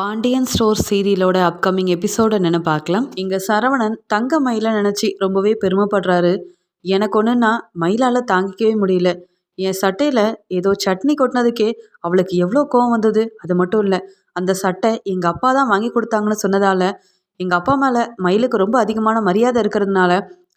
Pandian store சீரியலோட upcoming எபிசோட என்னென்னு பார்க்கலாம். இங்கே சரவணன் தங்க மயிலை நினச்சி ரொம்பவே பெருமைப்படுறாரு. எனக்கு ஒன்றுன்னா மயிலால் தாங்கிக்கவே முடியல. என் சட்டையில் ஏதோ சட்னி கொட்டினதுக்கே அவளுக்கு எவ்வளோ கோவம் வந்தது அது மட்டும் இல்லை. அந்த சட்டை எங்கள் அப்பா தான் வாங்கி கொடுத்தாங்கன்னு சொன்னதால் எங்கள் அப்பா மேலே மயிலுக்கு ரொம்ப அதிகமான மரியாதை இருக்கிறதுனால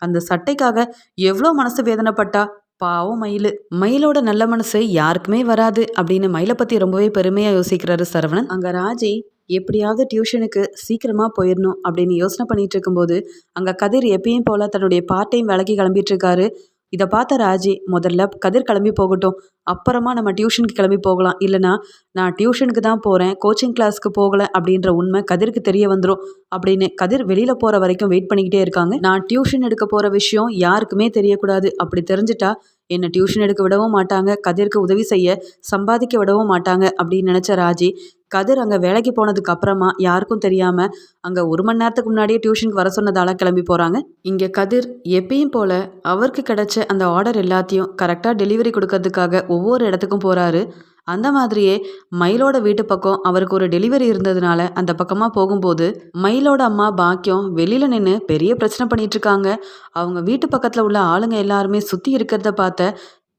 அந்த சட்டைக்காக எவ்வளோ மனசு வேதனைப்பட்டா பாவம் மயில். மயிலோட நல்ல மனசு யாருக்குமே வராது அப்படின்னு மயிலை பற்றி ரொம்பவே பெருமையாக யோசிக்கிறாரு சரவணன். அங்கே ராஜி எப்படியாவது டியூஷனுக்கு சீக்கிரமாக போயிடணும் அப்படின்னு யோசனை பண்ணிட்டு இருக்கும்போது அங்கே கதிர் எப்பயும் போல் தன்னுடைய பார்ட் டைம் வேலைக்கு கிளம்பிட்டு இருக்காரு. இதை பார்த்த ராஜி முதல்ல கதிர் கிளம்பி போகட்டும். அப்புறமா நம்ம டியூஷனுக்கு கிளம்பி போகலாம். இல்லைனா நான் டியூஷனுக்கு தான் போகிறேன் கோச்சிங் கிளாஸ்க்கு போகலை அப்படின்ற உண்மை கதிருக்கு தெரிய வந்துடும் அப்படின்னு கதிர் வெளியில் போகிற வரைக்கும் வெயிட் பண்ணிக்கிட்டே இருக்காங்க. நான் டியூஷன் எடுக்க போகிற விஷயம் யாருக்குமே தெரியக்கூடாது. அப்படி தெரிஞ்சிட்டா என்னை டியூஷன் எடுக்க விடவும் மாட்டாங்க. கதிருக்கு உதவி செய்ய சம்பாதிக்க விடவும் மாட்டாங்க அப்படின்னு நினச்ச ராஜி கதிர் அங்கே வேலைக்கு போனதுக்கு அப்புறமா யாருக்கும் தெரியாமல் அங்கே ஒரு மணி நேரத்துக்கு முன்னாடியே டியூஷனுக்கு வர சொன்னதால கிளம்பி போகிறாங்க இங்கே கதிர் எப்பயும் போல் அவருக்கு கிடைச்ச அந்த ஆர்டர் எல்லாத்தையும் கரெக்டாக டெலிவரி கொடுக்கறதுக்காக ஒவ்வொரு இடத்துக்கும் போகிறாரு அந்த மாதிரியே மயிலோட வீட்டு பக்கம் அவருக்கு ஒரு டெலிவரி இருந்ததுனால அந்த பக்கமாக போகும்போது மயிலோட அம்மா பாக்கியம் வெளியில் நின்று பெரிய பிரச்சனை பண்ணிட்டு இருக்காங்க. அவங்க வீட்டு பக்கத்தில் உள்ள ஆளுங்க எல்லாருமே சுற்றி இருக்கிறத பார்த்த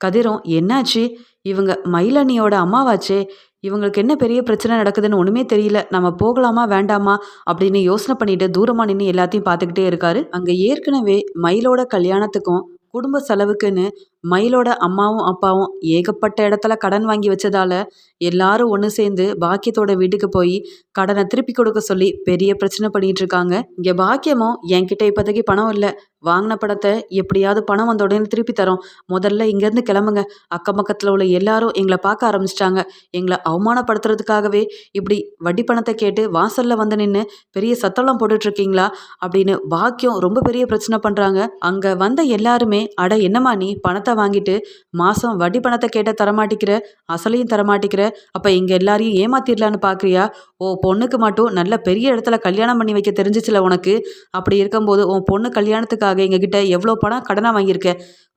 கதிரும் என்னாச்சு? இவங்க மயிலணியோட அம்மாவாச்சே? இவங்களுக்கு என்ன பெரிய பிரச்சனை நடக்குதுன்னு ஒன்றுமே தெரியல. நம்ம போகலாமா வேண்டாமா? அப்படின்னு யோசனை பண்ணிட்டு தூரமாக நின்று எல்லாத்தையும் பார்த்துக்கிட்டே இருக்காரு. அங்கே ஏற்கனவே மயிலோட கல்யாணத்துக்கும் குடும்ப செலவுக்குன்னு மயிலோட அம்மாவும் அப்பாவும் ஏகப்பட்ட இடத்துல கடன் வாங்கி வச்சதால எல்லாரும் ஒன்று சேர்ந்து பாக்கியத்தோட வீட்டுக்கு போய் கடனை திருப்பி கொடுக்க சொல்லி பெரிய பிரச்சனை பண்ணிட்டு இருக்காங்க. இங்கே பாக்கியமும் என்கிட்ட இப்போதைக்கு பணம் இல்லை. வாங்கின பணத்தை எப்படியாவது பணம் வந்த உடனே திருப்பி தரோம். முதல்ல இங்கேருந்து கிளம்புங்க. அக்கம் பக்கத்தில் உள்ள எல்லாரும் எங்களை பார்க்க ஆரம்பிச்சிட்டாங்க. எங்களை அவமானப்படுத்துறதுக்காகவே இப்படி வட்டி பணத்தை கேட்டு வாசலில் வந்து நின்று பெரிய சத்தம்லாம் போட்டுட்ருக்கீங்களா அப்படின்னு பாக்கியம் ரொம்ப பெரிய பிரச்சனை பண்ணுறாங்க அங்கே வந்த எல்லாருமே அட என்னம்மா நீ பணத்தை வாங்கிட்டு மாதம் வட்டி பணத்தை கேட்ட தரமாட்டிக்கிற அசலையும் தரமாட்டிக்கிற அப்போ இங்கே எல்லாரையும் ஏமாத்திடலான்னு பார்க்குறியா ஓ பொண்ணுக்கு மட்டும் நல்ல பெரிய இடத்துல கல்யாணம் பண்ணி வைக்க தெரிஞ்சிச்சுல உனக்கு? அப்படி இருக்கும்போது உன் பொண்ணு கல்யாணத்துக்காக எங்ககிட்ட எவ்வளோ பணம் கடனாக வாங்கியிருக்க?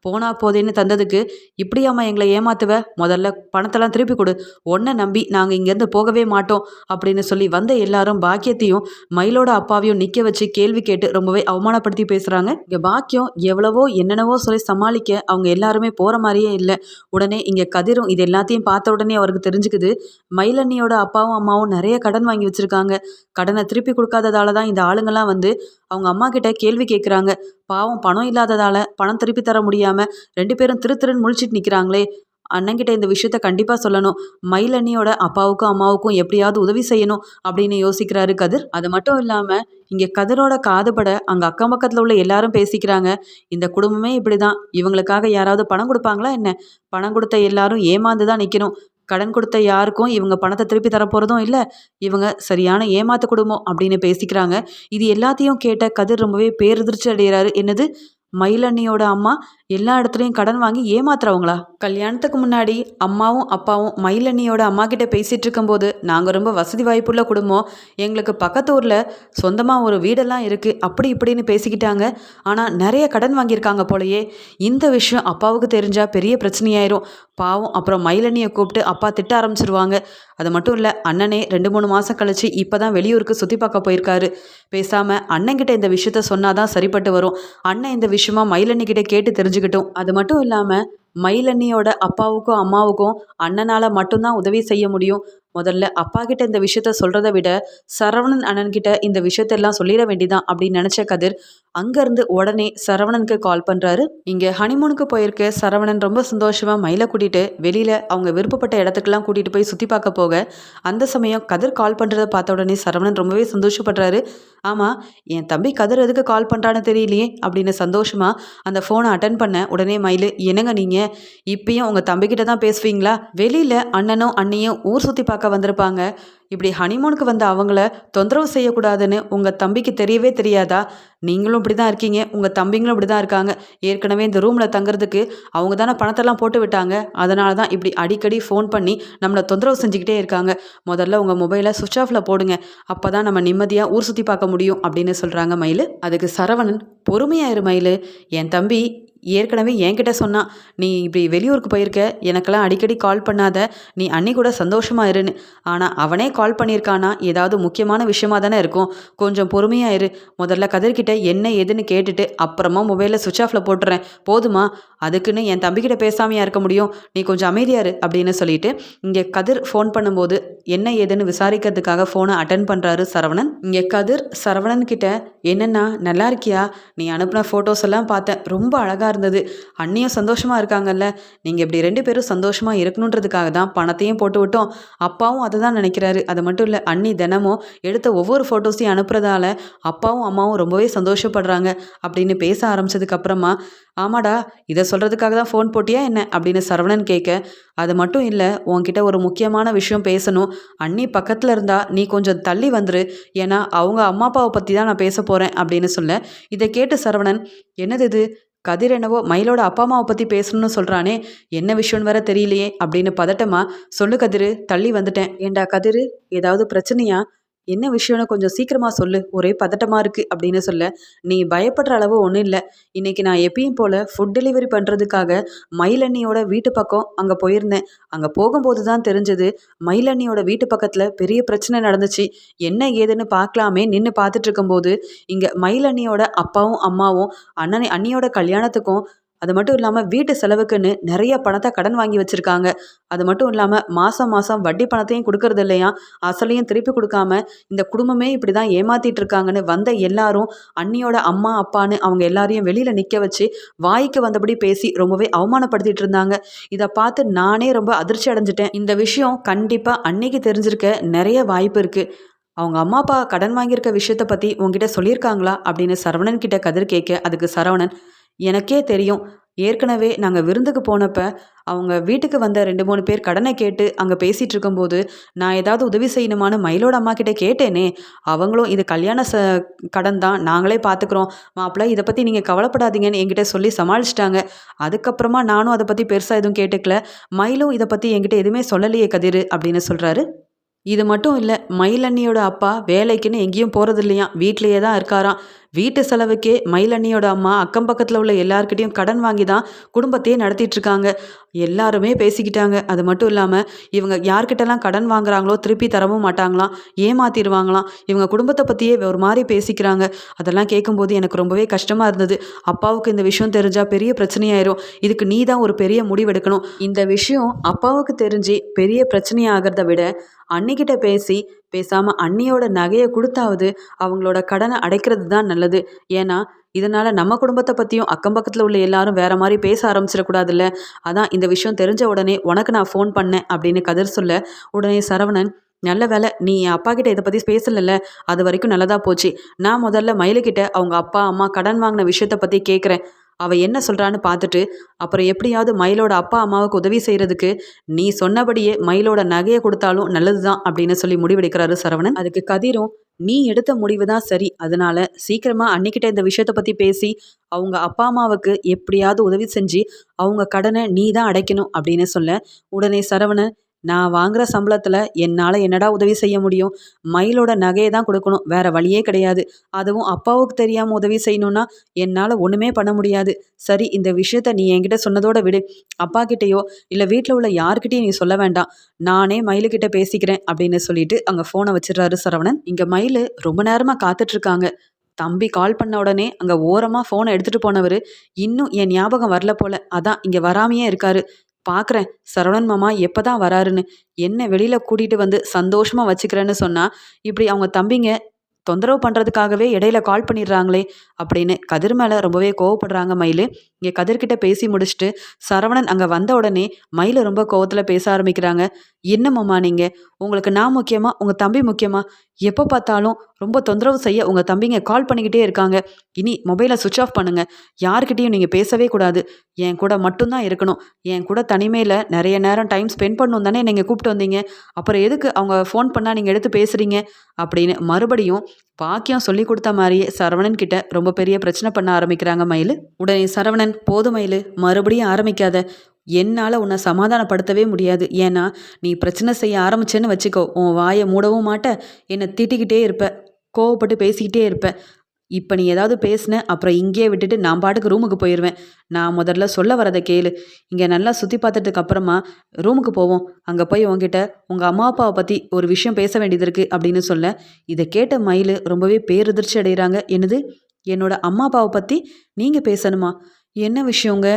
போனா போதேன்னு தந்ததுக்கு இப்படியாம்மா எங்களை ஏமாத்துவ? முதல்ல பணத்தெல்லாம் திருப்பி கொடு. உன்னை நம்பி நாங்கள் இங்கேருந்து போகவே மாட்டோம் அப்படின்னு சொல்லி வந்த எல்லாரும் பாக்கியத்தையும் மயிலோட அப்பாவையும் நிற்க வச்சு கேள்வி கேட்டு ரொம்பவே அவமானப்படுத்தி பேசுகிறாங்க இங்கே பாக்கியம் எவ்வளவோ என்னென்னவோ சொல்லி சமாளிக்க அவங்க எல்லாருமே போகிற மாதிரியே இல்லை. உடனே இங்கே கதிரும் இது எல்லாத்தையும் பார்த்த உடனே அவருக்கு தெரிஞ்சுக்குது. மயிலண்ணியோட அப்பாவும் அம்மாவும் நிறைய கடன் வாங்கி வச்சுருக்காங்க. கடனை திருப்பி கொடுக்காததால தான் இந்த ஆளுங்கள்லாம் வந்து அவங்க அம்மா கிட்ட கேள்வி கேட்குறாங்க பாவம் பணம் இல்லாததால் பணம் திருப்பி தர முடியாமல் ரெண்டு பேரும் திரு திருன்னு முழிச்சிட்டு நிற்கிறாங்களே அண்ணங்கிட்ட இந்த விஷயத்த கண்டிப்பாக சொல்லணும். மயிலண்ணியோட அப்பாவுக்கும் அம்மாவுக்கும் எப்படியாவது உதவி செய்யணும் அப்படின்னு யோசிக்கிறாரு கதிர். அது மட்டும் இல்லாமல் இங்கே கதிரோட காதுபட அங்கே அக்கம் பக்கத்தில் உள்ள எல்லாரும் பேசிக்கிறாங்க. இந்த குடும்பமே இப்படி தான் இவங்களுக்காக யாராவது பணம் கொடுப்பாங்களா என்ன? பணம் கொடுத்த எல்லாரும் ஏமாந்து தான் நிற்கணும் கடன் கொடுத்த யாருக்கும் இவங்க பணத்தை திருப்பி தரப்போகிறதும் இல்லை. இவங்க சரியான ஏமாத்த குடும்பம் அப்படின்னு பேசிக்கிறாங்க. இது எல்லாத்தையும் கேட்ட கதிர் ரொம்பவே பேரதிர்ச்சி அடைகிறாரு. என்னது? மயிலண்ணியோட அம்மா எல்லா இடத்துலையும் கடன் வாங்கி ஏமாத்துறவங்களா? கல்யாணத்துக்கு முன்னாடி அம்மாவும் அப்பாவும் மயிலண்ணியோட அம்மா கிட்ட பேசிட்டு இருக்கும்போது நாங்கள் ரொம்ப வசதி வாய்ப்புள்ள குடும்பம். எங்களுக்கு பக்கத்து ஊரில் சொந்தமாக ஒரு வீடெல்லாம் இருக்குது அப்படி இப்படின்னு பேசிக்கிட்டாங்க. ஆனால் நிறைய கடன் வாங்கியிருக்காங்க போலயே. இந்த விஷயம் அப்பாவுக்கு தெரிஞ்சால் பெரிய பிரச்சனையாயிரும். பாவம் அப்புறம் மயிலண்ணியை கூப்பிட்டு அப்பா திட்ட ஆரம்பிச்சிருவாங்க. அது மட்டும் இல்லை அண்ணனே ரெண்டு மூணு மாதம் கழிச்சு இப்போ தான் வெளியூருக்கு சுற்றி பார்க்க போயிருக்காரு. பேசாமல் அண்ணன்கிட்ட இந்த விஷயத்த சொன்னாதான் சரிப்பட்டு வரும். அண்ணன் இந்த விஷயமா மயிலண்ணிக்கிட்ட கேட்டு தெரிஞ்சுக்கிட்டோம். அது மட்டும் இல்லாமல் மயிலண்ணியோட அப்பாவுக்கும் அம்மாவுக்கும் அண்ணனால் மட்டும்தான் உதவி செய்ய முடியும். முதல்ல அப்பா கிட்ட இந்த விஷயத்த சொல்கிறத விட சரவணன் அண்ணன் கிட்ட இந்த விஷயத்தெல்லாம் சொல்லிட வேண்டிதான் அப்படின்னு நினச்ச கதிர் அங்கேருந்து உடனே சரவணனுக்கு கால் பண்ணுறாரு இங்கே ஹனிமூனுக்கு போயிருக்க சரவணன் ரொம்ப சந்தோஷமாக மயிலை கூட்டிகிட்டு வெளியில் அவங்க விருப்பப்பட்ட இடத்துக்கெல்லாம் கூட்டிகிட்டு போய் சுற்றி பார்க்க போக அந்த சமயம் கதிர் கால் பண்ணுறத பார்த்த உடனே சரவணன் ரொம்பவே சந்தோஷப்படுறாரு. ஆமாம் என் தம்பி கதிர் எதுக்கு கால் பண்ணுறான்னு தெரியலையே அப்படின்னு சந்தோஷமாக அந்த ஃபோனை அட்டன் பண்ண உடனே மயில் என்னங்க நீங்கள் இப்பயும் உங்கள் தம்பிக்கிட்ட தான் பேசுவீங்களா? வெளியில் அண்ணனும் அண்ணியும் ஊர் சுற்றி பார்க்க வந்திருப்பாங்க. இப்படி ஹனிமூனுக்கு வந்த அவங்கள தொந்தரவு செய்யக்கூடாதுன்னு உங்கள் தம்பிக்கு தெரியவே தெரியாதா? நீங்களும் இப்படி தான் இருக்கீங்க. உங்கள் தம்பிங்களும் இப்படி தான் இருக்காங்க. ஏற்கனவே இந்த ரூமில் தங்குறதுக்கு அவங்க தானே பணத்தெல்லாம் போட்டு விட்டாங்க. அதனால தான் இப்படி அடிக்கடி ஃபோன் பண்ணி நம்மளை தொந்தரவு செஞ்சுக்கிட்டே இருக்காங்க. முதல்ல உங்கள் மொபைலை சுவிச் ஆஃபில் போடுங்க. அப்போ தான் நம்ம நிம்மதியாக ஊர் சுற்றி பார்க்க முடியும் அப்படின்னு சொல்கிறாங்க மயில். அதுக்கு சரவணன் பொறுமையாயிரு மயில். என் தம்பி ஏற்கனவே என்கிட்ட சொன்னான் நீ இப்படி வெளியூருக்கு போயிருக்க. எனக்கெல்லாம் அடிக்கடி கால் பண்ணாத. நீ அன்னி கூட சந்தோஷமாக இருன்னு. ஆனால் அவனே கால் பண்ணியிருக்கானா? ஏதாவது முக்கியமான விஷயமா தானே இருக்கும். கொஞ்சம் பொறுமையாயிரு. முதல்ல கதிர்கிட்ட என்ன ஏதுன்னு கேட்டுட்டு அப்புறமா மொபைலில் சுவிட்ச் ஆஃபில் போட்டுறேன். போதுமா? அதுக்குன்னு என் தம்பிக்கிட்ட பேசாமையா இருக்க முடியும். நீ கொஞ்சம் அமைதியாரு அப்படின்னு சொல்லிட்டு இங்கே கதிர் ஃபோன் பண்ணும்போது என்ன ஏதுன்னு விசாரிக்கிறதுக்காக ஃபோனை அட்டன் பண்ணுறாரு சரவணன். இங்கே கதிர் சரவணன் கிட்ட என்னென்னா நல்லா இருக்கியா? நீ அனுப்பின ஃபோட்டோஸ் எல்லாம் பார்த்தேன். ரொம்ப அழகாக இருந்தது. அண்ணியும் சந்தோஷமாக இருக்காங்கல்ல. நீங்கள் இப்படி ரெண்டு பேரும் சந்தோஷமாக இருக்கணுன்றதுக்காக தான் பணத்தையும் போட்டு விட்டோம். அப்பாவும் அதை தான் நினைக்கிறாரு. அது மட்டும் இல்லை அண்ணி தினமும் எடுத்த ஒவ்வொரு ஃபோட்டோஸையும் அனுப்புறதால அப்பாவும் அம்மாவும் ரொம்பவே சந்தோஷப்படுறாங்க அப்படின்னு பேச ஆரம்பிச்சதுக்கு அப்புறமா ஆமாடா இதை சொல்கிறதுக்காக தான் ஃபோன் போட்டியா என்ன? அப்படின்னு சரவணன் கேட்க அது மட்டும் இல்லை உன்கிட்ட ஒரு முக்கியமான விஷயம் பேசணும். அண்ணி பக்கத்தில் இருந்தா நீ கொஞ்சம் தள்ளி வந்துரு. ஏன்னா அவங்க அம்மா அப்பாவை பற்றி தான் நான் பேச போகிறேன் அப்படின்னு சொல்ல இதை கேட்டு சரவணன் என்னது இது? கதிர் என்னவோ மயிலோட அப்பா அம்மாவை பற்றி பேசணும்னு சொல்கிறானே என்ன விஷயம்னு வேற தெரியலையே அப்படின்னு பதட்டமா சொல்லு கதிரு தள்ளி வந்துட்டேன். ஏண்டா கதிரு ஏதாவது பிரச்சனையா? என்ன விஷயம்னு கொஞ்சம் சீக்கிரமாக சொல்லு. ஒரே பதட்டமாக இருக்குது அப்படின்னு சொல்ல நீ பயப்படுற அளவு ஒன்றும் இல்லை. இன்னைக்கு நான் எப்பயும் போல் ஃபுட் டெலிவரி பண்ணுறதுக்காக மயிலண்ணியோட வீட்டு பக்கம் அங்கே போயிருந்தேன். அங்கே போகும்போது தான் தெரிஞ்சது மயிலண்ணியோட வீட்டு பக்கத்தில் பெரிய பிரச்சனை நடந்துச்சு. என்ன ஏதுன்னு பார்க்கலாமே நின்று பார்த்துட்டு இருக்கும்போது இங்கே மயிலண்ணியோட அப்பாவும் அம்மாவும் அண்ணனை அண்ணியோட கல்யாணத்துக்கும் அது மட்டும் இல்லாமல் வீட்டு செலவுக்குன்னு நிறைய பணத்தை கடன் வாங்கி வச்சுருக்காங்க. அது மட்டும் இல்லாமல் மாதம் மாதம் வட்டி பணத்தையும் கொடுக்கறது இல்லையா? அசலையும் திருப்பி கொடுக்காம இந்த குடும்பமே இப்படி தான் ஏமாத்திட்டு இருக்காங்கன்னு வந்த எல்லாரும் அண்ணியோட அம்மா அப்பான்னு அவங்க எல்லாரையும் வெளியில் நிற்க வச்சு வாய்க்கு வந்தபடி பேசி ரொம்பவே அவமானப்படுத்திட்டு இருந்தாங்க. இதை பார்த்து நானே ரொம்ப அதிர்ச்சி அடைஞ்சிட்டேன். இந்த விஷயம் கண்டிப்பாக அன்னைக்கு தெரிஞ்சிருக்க நிறைய வாய்ப்பு இருக்குது அவங்க அம்மா அப்பா கடன் வாங்கியிருக்க விஷயத்தை பற்றி உங்ககிட்ட சொல்லியிருக்காங்களா? அப்படின்னு சரவணன் கிட்ட கதிர் கேட்க அதுக்கு சரவணன் எனக்கே தெரியும். ஏற்கனவே நாங்கள் விருந்துக்கு போனப்ப அவங்க வீட்டுக்கு வந்த ரெண்டு மூணு பேர் கடனை கேட்டு அங்கே பேசிகிட்டு இருக்கும்போது நான் ஏதாவது உதவி செய்யணுமான்னு மயிலோட அம்மா கிட்டே கேட்டேனே. அவங்களும் இது கல்யாண ச கடன் தான். நாங்களே பார்த்துக்குறோம் மாப்பிள்ள இதை பற்றி நீங்கள் கவலைப்படாதீங்கன்னு என்கிட்ட சொல்லி சமாளிச்சிட்டாங்க. அதுக்கப்புறமா நானும் அதை பற்றி பெருசாக எதுவும் கேட்டுக்கல. மயிலும் இதை பற்றி என்கிட்ட எதுவுமே சொல்லலையே கதிர் அப்படின்னு சொல்கிறாரு இது மட்டும் இல்லை மயிலண்ணியோட அப்பா வேலைக்குன்னு எங்கேயும் போகிறது இல்லையா வீட்லேயே தான் இருக்காராம். வீட்டு செலவுக்கே மயிலண்ணியோட அம்மா அக்கம் பக்கத்தில் உள்ள எல்லாருக்கிட்டையும் கடன் வாங்கி தான் குடும்பத்தையே நடத்திட்டு இருக்காங்க எல்லாருமே பேசிக்கிட்டாங்க. அது மட்டும் இல்லாமல் இவங்க யார்கிட்டலாம் கடன் வாங்குறாங்களோ திருப்பி தரவும் மாட்டாங்களாம். ஏமாத்திடுவாங்களாம். இவங்க குடும்பத்தை பற்றியே ஒரு மாதிரி பேசிக்கிறாங்க. அதெல்லாம் கேட்கும்போது எனக்கு ரொம்பவே கஷ்டமாக இருந்தது. அப்பாவுக்கு இந்த விஷயம் தெரிஞ்சால் பெரிய பிரச்சனையாயிரும். இதுக்கு நீ தான் ஒரு பெரிய முடிவெடுக்கணும். இந்த விஷயம் அப்பாவுக்கு தெரிஞ்சு பெரிய பிரச்சனையாகிறத விட அன்னிக்கிட்ட பேசி பேசாமல் அண்ணியோட நகையை கொடுத்தாவது அவங்களோட கடனை அடைக்கிறது தான் நல்லது. ஏன்னா இதனால் நம்ம குடும்பத்தை பற்றியும் அக்கம் பக்கத்தில் உள்ள எல்லாரும் வேற மாதிரி பேச ஆரம்பிச்சிடக்கூடாதுல்ல? அதான் இந்த விஷயம் தெரிஞ்ச உடனே உனக்கு நான் ஃபோன் பண்ணேன் அப்படின்னு கதிர் சொல்ல உடனே சரவணன் நல்ல வேலை நீ என் அப்பா கிட்ட இதை பற்றி பேசலல்ல? அது வரைக்கும் நல்லதாக போச்சு. நான் முதல்ல மயிலுக்கிட்ட அவங்க அப்பா அம்மா கடன் வாங்கின விஷயத்தை பற்றி கேட்குறேன் அவள் என்ன சொல்கிறான்னு பார்த்துட்டு அப்புறம் எப்படியாவது மயிலோட அப்பா அம்மாவுக்கு உதவி செய்கிறதுக்கு நீ சொன்னபடியே மயிலோட நகையை கொடுத்தாலும் நல்லது தான் அப்படின்னு சொல்லி முடிவெடுக்கிறாரு சரவணன். அதுக்கு கதிரும் நீ எடுத்த முடிவு தான் சரி. அதனால சீக்கிரமாக அன்னிக்கிட்ட இந்த விஷயத்தை பற்றி பேசி அவங்க அப்பா அம்மாவுக்கு எப்படியாவது உதவி செஞ்சு அவங்க கடனை நீ தான் அடைக்கணும் அப்படின்னு சொல்ல உடனே சரவணன் நான் வாங்குற சம்பளத்தில் என்னால் என்னடா உதவி செய்ய முடியும்? மயிலோட நகையை தான் கொடுக்கணும். வேற வழியே கிடையாது. அதுவும் அப்பாவுக்கு தெரியாமல் உதவி செய்யணும்னா என்னால் ஒன்றுமே பண்ண முடியாது. சரி இந்த விஷயத்த நீ என்கிட்ட சொன்னதோட விடு. அப்பா கிட்டேயோ இல்லை வீட்டில் உள்ள யார்கிட்டயும் நீ சொல்ல வேண்டாம். நானே மயிலுக்கிட்ட பேசிக்கிறேன் அப்படின்னு சொல்லிட்டு அங்கே ஃபோனை வச்சிடறாரு சரவணன். இங்கே மயில் ரொம்ப நேரமாக காத்துட்ருக்காங்க. தம்பி கால் பண்ண உடனே அங்கே ஓரமாக ஃபோனை எடுத்துகிட்டு போனவர் இன்னும் என் ஞாபகம் வரல போல. அதான் இங்கே வராமையே இருக்காரு. பார்க்குறேன் சரவணன் மாமா எப்போ தான் வராருன்னு. என்ன வெளியில் கூட்டிகிட்டு வந்து சந்தோஷமாக வச்சுக்கிறேன்னு சொன்னால் இப்படி அவங்க தம்பிங்க தொந்தரவு பண்ணுறதுக்காகவே இடையில கால் பண்ணிடுறாங்களே அப்படின்னு கதிர் மேலே ரொம்பவே கோவப்படுறாங்க மயில். இங்கே கதிர்கிட்ட பேசி முடிச்சுட்டு சரவணன் அங்கே வந்த உடனே மயில ரொம்ப கோவத்தில் பேச ஆரம்பிக்கிறாங்க. என்னம்மாம்மா நீங்கள் உங்களுக்கு நான் முக்கியமா? உங்கள் தம்பி முக்கியமா? எப்போ பார்த்தாலும் ரொம்ப தொந்தரவு செய்ய உங்கள் தம்பிங்க கால் பண்ணிக்கிட்டே இருக்காங்க. இனி மொபைலை சுவிச் ஆஃப் பண்ணுங்கள் யார்கிட்டையும் நீங்கள் பேசவே கூடாது. என் கூட மட்டும்தான் இருக்கணும். என் கூட தனிமையில் நிறைய நேரம் டைம் ஸ்பெண்ட் பண்ணணும் தானே நீங்கள் கூப்பிட்டு வந்தீங்க. அப்புறம் எதுக்கு அவங்க ஃபோன் பண்ணால் நீங்கள் எடுத்து பேசுகிறீங்க அப்படின்னு மறுபடியும் பாக்கியம் சொல்லி கொடுத்த மாதிரியே சரவணன் கிட்ட ரொம்ப பெரிய பிரச்சனை பண்ண ஆரம்பிக்கிறாங்க மயில். உடனே சரவணன் போது மயில். மறுபடியும் ஆரம்பிக்காத. என்னால் உன்னை சமாதானப்படுத்தவே முடியாது. ஏன்னா நீ பிரச்சனை செய்ய ஆரம்பிச்சேன்னு வச்சுக்கோ. உன் வாயை மூடவும் மாட்ட. என்னை திட்டிக்கிட்டே இருப்ப. கோவப்பட்டு பேசிக்கிட்டே இருப்பேன் இப்போ நீ ஏதாவது பேசின அப்புறம் இங்கேயே விட்டுட்டு நான் பாட்டுக்கு ரூமுக்கு போயிடுவேன் நான் முதல்ல சொல்ல வரதை கேளு. இங்கே நல்லா சுற்றி பார்த்துட்டுக்கு அப்புறமா ரூமுக்கு போவோம். அங்கே போய் உங்ககிட்ட உங்கள் அம்மா அப்பாவை பற்றி ஒரு விஷயம் பேச வேண்டியது இருக்குது அப்படின்னு சொல்ல இதை கேட்ட மயில் ரொம்பவே பேரதிர்ச்சி அடைகிறாங்க என்னது? என்னோட அம்மா அப்பாவை பற்றி நீங்கள் பேசணுமா? என்ன விஷயங்க?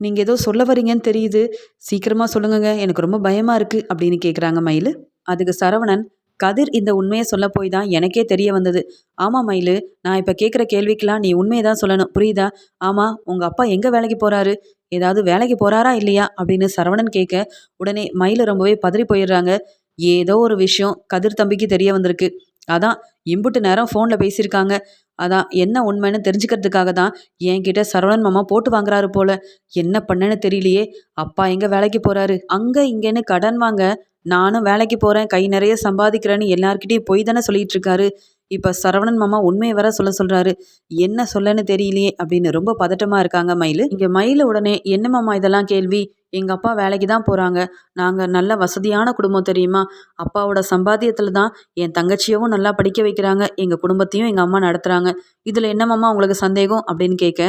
நீங்கள் ஏதோ சொல்ல வரீங்கன்னு தெரியுது. சீக்கிரமாக சொல்லுங்கங்க. எனக்கு ரொம்ப பயமாக இருக்குது அப்படின்னு கேட்குறாங்க மயில். அதுக்கு சரவணன் கதிர் இந்த உண்மையை சொல்ல போய் தான் எனக்கே தெரிய வந்தது. ஆமாம் மயிலு நான் இப்போ கேட்குற கேள்விக்கெலாம் நீ உண்மையை தான் சொல்லணும். புரியுதா? ஆமாம் உங்கள் அப்பா எங்கே வேலைக்கு போகிறாரு ஏதாவது வேலைக்கு போகிறாரா இல்லையா? அப்படின்னு சரவணன் கேட்க உடனே மயிலு ரொம்பவே பதறி போயிடுறாங்க. ஏதோ ஒரு விஷயம் கதிர் தம்பிக்கு தெரிய வந்திருக்கு. அதான் இம்புட்டு நேரம் ஃபோனில் பேசியிருக்காங்க. அதான் என்ன உண்மைன்னு தெரிஞ்சுக்கிறதுக்காக தான் என்கிட்ட சரவணன் மாமா போட்டு வாங்குறாரு போல. என்ன பண்ணேன்னு தெரியலையே. அப்பா எங்கே வேலைக்கு போகிறாரு அங்கே இங்கேன்னு கடன் வாங்க. நானும் வேலைக்கு போகிறேன் கை நிறைய சம்பாதிக்கிறேன்னு எல்லார்கிட்டையும் பொய் தானே சொல்லிட்டு இருக்காரு இப்போ சரவணன் மாமா உண்மையை வர சொல்ல சொல்கிறாரு என்ன சொல்லன்னு தெரியலையே அப்படின்னு ரொம்ப பதட்டமாக இருக்காங்க மயில். இங்கே மயில் உடனே என்ன மாமா இதெல்லாம் கேள்வி? எங்கள் அப்பா வேலைக்கு தான் போகிறாங்க நாங்கள் நல்ல வசதியான குடும்பம் தெரியுமா? அப்பாவோட சம்பாத்தியத்தில் தான் என் தங்கச்சியவும் நல்லா படிக்க வைக்கிறாங்க. எங்கள் குடும்பத்தையும் எங்கள் அம்மா நடத்துகிறாங்க இதில் என்ன மாமா உங்களுக்கு சந்தேகம்? அப்படின்னு கேட்க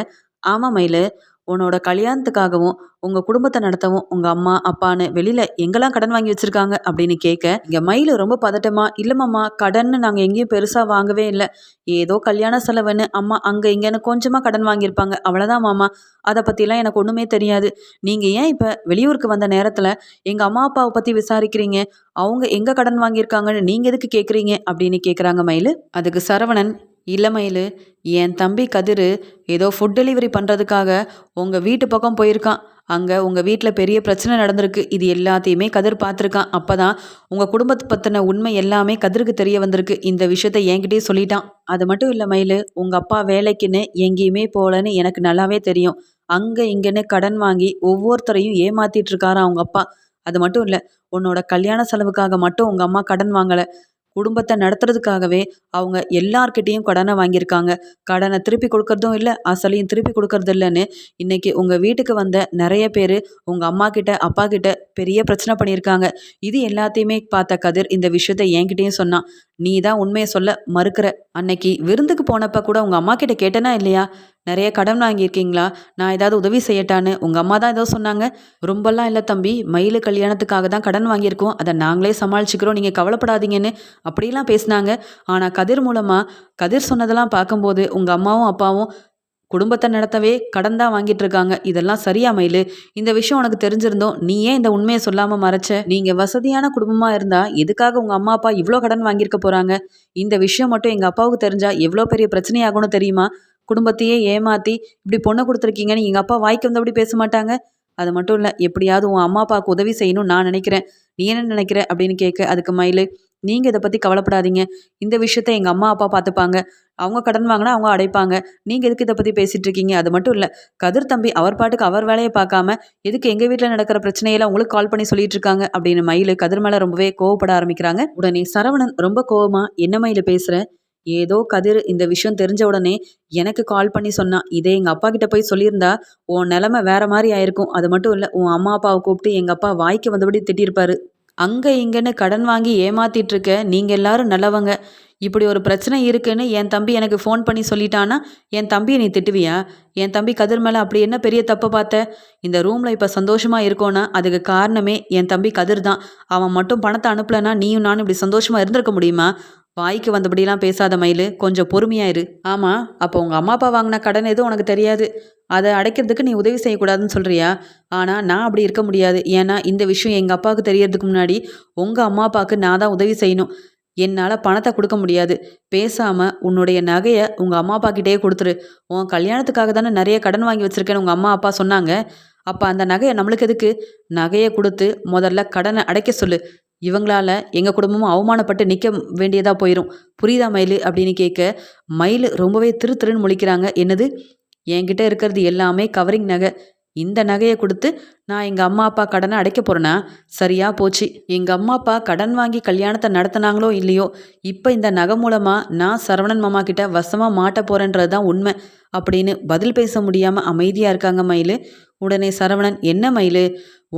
ஆமாம் மயில். உன்னோட கல்யாணத்துக்காகவும் உங்கள் குடும்பத்தை நடத்தவும் உங்கள் அம்மா அப்பான்னு வெளியில் எங்கெல்லாம் கடன் வாங்கி வச்சுருக்காங்க அப்படின்னு கேட்க இங்கே மயில் ரொம்ப பதட்டமா இல்லைம்மாம்மா கடன்னு நாங்கள் எங்கேயும் பெருசாக வாங்கவே இல்லை. ஏதோ கல்யாண செலவுன்னு அம்மா அங்கே இங்கேன்னு கொஞ்சமாக கடன் வாங்கியிருப்பாங்க. அவ்வளோதான் மாமா. அதை பற்றிலாம் எனக்கு ஒன்றுமே தெரியாது. நீங்கள் ஏன் இப்போ வெளியூருக்கு வந்த நேரத்தில் எங்கள் அம்மா அப்பாவை பற்றி விசாரிக்கிறீங்க? அவங்க எங்கே கடன் வாங்கியிருக்காங்கன்னு நீங்கள் எதுக்கு கேட்குறீங்க அப்படின்னு கேட்குறாங்க மயில். அதுக்கு சரவணன் இல்லை மயிலு என் தம்பி கதிர் ஏதோ ஃபுட் டெலிவரி பண்ணுறதுக்காக உங்கள் வீட்டு பக்கம் போயிருக்கான். அங்கே உங்கள் வீட்டில் பெரிய பிரச்சனை நடந்திருக்கு. இது எல்லாத்தையுமே கதிர் பார்த்துருக்கான். அப்போ தான் உங்கள் குடும்பத்தை பற்றின உண்மை எல்லாமே கதிருக்கு தெரிய வந்திருக்கு. இந்த விஷயத்த என்கிட்டயே சொல்லிட்டான். அது மட்டும் இல்லை மயில் உங்கள் அப்பா வேலைக்குன்னு எங்கேயுமே போகலன்னு எனக்கு நல்லாவே தெரியும். அங்கே இங்கேன்னு கடன் வாங்கி ஒவ்வொருத்தரையும் ஏமாத்திட்டு இருக்காரா அவங்க அப்பா. அது மட்டும் இல்லை உன்னோட கல்யாண செலவுக்காக மட்டும் உங்கள் அம்மா கடன் வாங்கலை. குடும்பத்தை நடத்துறதுக்காகவே அவங்க எல்லார்கிட்டேயும் கடனை வாங்கியிருக்காங்க. கடனை திருப்பி கொடுக்கறதும் இல்லை அசலையும் திருப்பி கொடுக்கறது இல்லைன்னு இன்றைக்கி உங்கள் வீட்டுக்கு வந்த நிறைய பேர் உங்கள் அம்மா கிட்ட அப்பா கிட்ட பெரிய பிரச்சனை பண்ணியிருக்காங்க. இது எல்லாத்தையுமே பார்த்த கதிர் இந்த விஷயத்த என்கிட்டயும் சொன்னான். நீ தான் உண்மையை சொல்ல மறுக்கிற. அன்னைக்கு விருந்துக்கு போனப்ப கூட உங்கள் அம்மா கிட்ட கேட்டனா இல்லையா? நிறைய கடன் வாங்கியிருக்கீங்களா? நான் ஏதாவது உதவி செய்யட்டான்னு உங்கள் அம்மா தான் ஏதோ சொன்னாங்க. ரொம்பலாம் இல்லை தம்பி. மயில் கல்யாணத்துக்காக தான் கடன் வாங்கியிருக்கோம். அதை நாங்களே சமாளிச்சுக்கிறோம். நீங்கள் கவலைப்படாதீங்கன்னு அப்படிலாம் பேசினாங்க. ஆனால் கதிர் மூலமாக கதிர் சொன்னதெல்லாம் பார்க்கும்போது உங்கள் அம்மாவும் அப்பாவும் குடும்பத்தை நடத்தவே கடன் தான் வாங்கிட்டு இருக்காங்க இதெல்லாம் சரியா மயிலு? இந்த விஷயம் உனக்கு தெரிஞ்சிருந்தோம் நீ ஏன் இந்த உண்மையை சொல்லாமல் மறைச்ச? நீங்கள் வசதியான குடும்பமாக இருந்தால் எதுக்காக உங்கள் அம்மா அப்பா இவ்வளோ கடன் வாங்கியிருக்க போகிறாங்க இந்த விஷயம் மட்டும் எங்கள் அப்பாவுக்கு தெரிஞ்சால் எவ்வளோ பெரிய பிரச்சனையாகும்னு தெரியுமா? குடும்பத்தையே ஏமாற்றி இப்படி பொண்ணை கொடுத்துருக்கீங்கன்னு எங்கள் அப்பா வாய்க்கு வந்தபடி பேச மாட்டாங்க. அது மட்டும் இல்லை எப்படியாவது உன் அம்மா அப்பாவுக்கு உதவி செய்யணும்னு நான் நினைக்கிறேன். நீ என்ன நினைக்கிற அப்படின்னு கேட்க அதுக்கு மயில் நீங்கள் இதை பற்றி கவலைப்படாதீங்க. இந்த விஷயத்த எங்கள் அம்மா அப்பா பார்த்துப்பாங்க அவங்க கடன் வாங்கினா அவங்க அடைப்பாங்க. நீங்கள் எதுக்கு இதை பற்றி பேசிகிட்டு இருக்கீங்க? அது மட்டும் இல்லை கதிர் தம்பி அவர் பாட்டுக்கு அவர் வேலையை பார்க்காம எதுக்கு எங்கள் வீட்டில் நடக்கிற பிரச்சனையெல்லாம் உங்களுக்கு கால் பண்ணி சொல்லிட்டு இருக்காங்க? அப்படின்னு மயில் கதிர் மேலே ரொம்பவே கோவப்பட ஆரம்பிக்கிறாங்க. உடனே சரவணன் ரொம்ப கோவமாக என்ன மயில் பேசுகிற ஏதோ கதிர் இந்த விஷயம் தெரிஞ்ச உடனே எனக்கு கால் பண்ணி சொன்னான் இதே எங்கள் அப்பா கிட்ட போய் சொல்லியிருந்தா உன் நிலமை வேற மாதிரி ஆயிருக்கும். அது மட்டும் இல்லை உன் அம்மா அப்பாவை கூப்பிட்டு எங்கள் அப்பா வாய்க்கு வந்தபடி திட்டியிருப்பாரு. அங்கே இங்கேன்னு கடன் வாங்கி ஏமாத்திட்டு இருக்க நீங்கள் எல்லாரும் நல்லவங்க. இப்படி ஒரு பிரச்சனை இருக்குன்னு என் தம்பி எனக்கு ஃபோன் பண்ணி சொல்லிட்டான்னா என் தம்பியை நீ திட்டுவியா? என் தம்பி கதிர் மேலே அப்படி என்ன பெரிய தப்பை பார்த்த? இந்த ரூமில் இப்போ சந்தோஷமாக இருக்கோன்னா அதுக்கு காரணமே என் தம்பி கதிர் தான். அவன் மட்டும் பணத்தை அனுப்பலைன்னா நீயும் நானும் இப்படி சந்தோஷமாக இருந்திருக்க முடியுமா? வாய்க்கு வந்தபடிலாம் பேசாத மயில் கொஞ்சம் பொறுமையாயிரு ஆமாம் அப்போ உங்கள் அம்மா அப்பா வாங்கின கடன் எதுவும் உனக்கு தெரியாது. அதை அடைக்கிறதுக்கு நீ உதவி செய்யக்கூடாதுன்னு சொல்கிறியா ஆனால் நான் அப்படி இருக்க முடியாது. ஏன்னா இந்த விஷயம் எங்கள் அப்பாவுக்கு தெரியறதுக்கு முன்னாடி உங்கள் அம்மா அப்பாவுக்கு நான் தான் உதவி செய்யணும். என்னால் பணத்தை கொடுக்க முடியாது. பேசாமல் உன்னுடைய நகையை உங்கள் அம்மா அப்பா கிட்டேயே கொடுத்துரு. உன் கல்யாணத்துக்காக தானே நிறைய கடன் வாங்கி வச்சுருக்கேன்னு உங்கள் அம்மா அப்பா சொன்னாங்க. அப்போ அந்த நகையை நம்மளுக்கு எதுக்கு? நகையை கொடுத்து முதல்ல கடனை அடைக்க சொல்லு. இவங்களால எங்கள் குடும்பமும் அவமானப்பட்டு நிற்க வேண்டியதாக போயிடும் புரியுதா மயில்? அப்படின்னு கேட்க மயில் ரொம்பவே திரு திருன்னு முழிக்கிறாங்க. என்னது? என்கிட்ட இருக்கிறது எல்லாமே கவரிங் நகை. இந்த நகையை கொடுத்து நான் எங்கள் அம்மா அப்பா கடனை அடைக்க போகிறேன்னா சரியா போச்சு. எங்கள் அம்மா அப்பா கடன் வாங்கி கல்யாணத்தை நடத்தினாங்களோ இல்லையோ இப்போ இந்த நகை மூலமாக நான் சரவணன் மாமா கிட்ட வசமாக மாட்ட போகிறேன்றது தான் உண்மை. அப்படின்னு பதில் பேச முடியாமல் அமைதியாக இருக்காங்க மயில். உடனே சரவணன் என்ன மயில்?